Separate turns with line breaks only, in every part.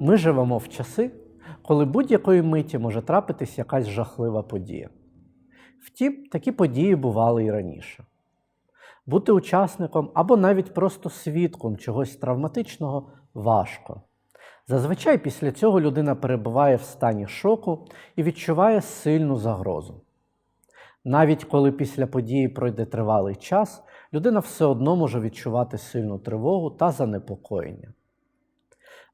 Ми живемо в часи, коли будь-якої миті може трапитись якась жахлива подія. Втім, такі події бували і раніше. Бути учасником або навіть просто свідком чогось травматичного важко. Зазвичай після цього людина перебуває в стані шоку і відчуває сильну загрозу. Навіть коли після події пройде тривалий час, людина все одно може відчувати сильну тривогу та занепокоєння.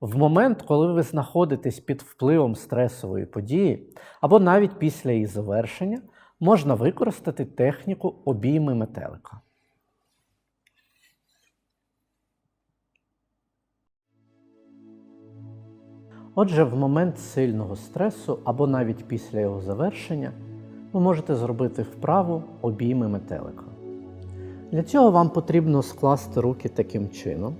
В момент, коли ви знаходитесь під впливом стресової події, або навіть після її завершення, можна використати техніку обійми метелика. Отже, в момент сильного стресу або навіть після його завершення ви можете зробити вправу обійми метелика. Для цього вам потрібно скласти руки таким чином,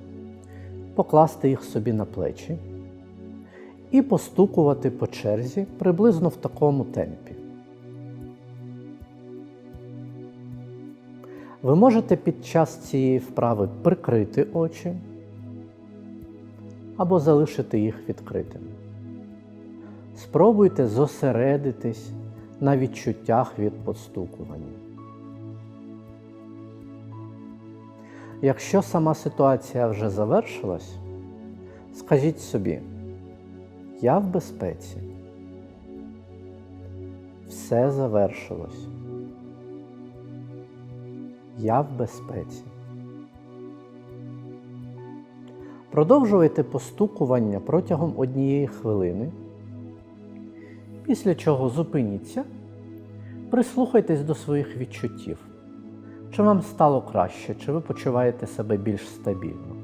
покласти їх собі на плечі і постукувати по черзі приблизно в такому темпі. Ви можете під час цієї вправи прикрити очі або залишити їх відкритими. Спробуйте зосередитись на відчуттях від постукування. Якщо сама ситуація вже завершилась, скажіть собі, я в безпеці. Все завершилось. Я в безпеці. Продовжуйте постукування протягом однієї хвилини, після чого зупиніться, прислухайтесь до своїх відчуттів. Чи вам стало краще, чи ви почуваєте себе більш стабільно?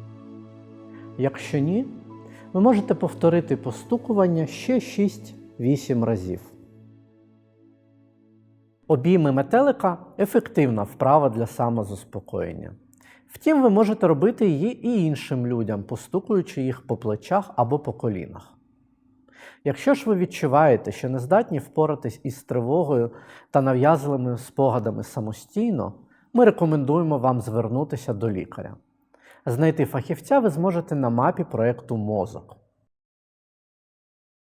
Якщо ні, ви можете повторити постукування ще 6-8 разів. Обійми метелика ефективна вправа для самозаспокоєння. Втім, ви можете робити її і іншим людям, постукуючи їх по плечах або по колінах. Якщо ж ви відчуваєте, що не здатні впоратись із тривогою та нав'язливими спогадами самостійно, ми рекомендуємо вам звернутися до лікаря. Знайти фахівця ви зможете на мапі проєкту Мозок.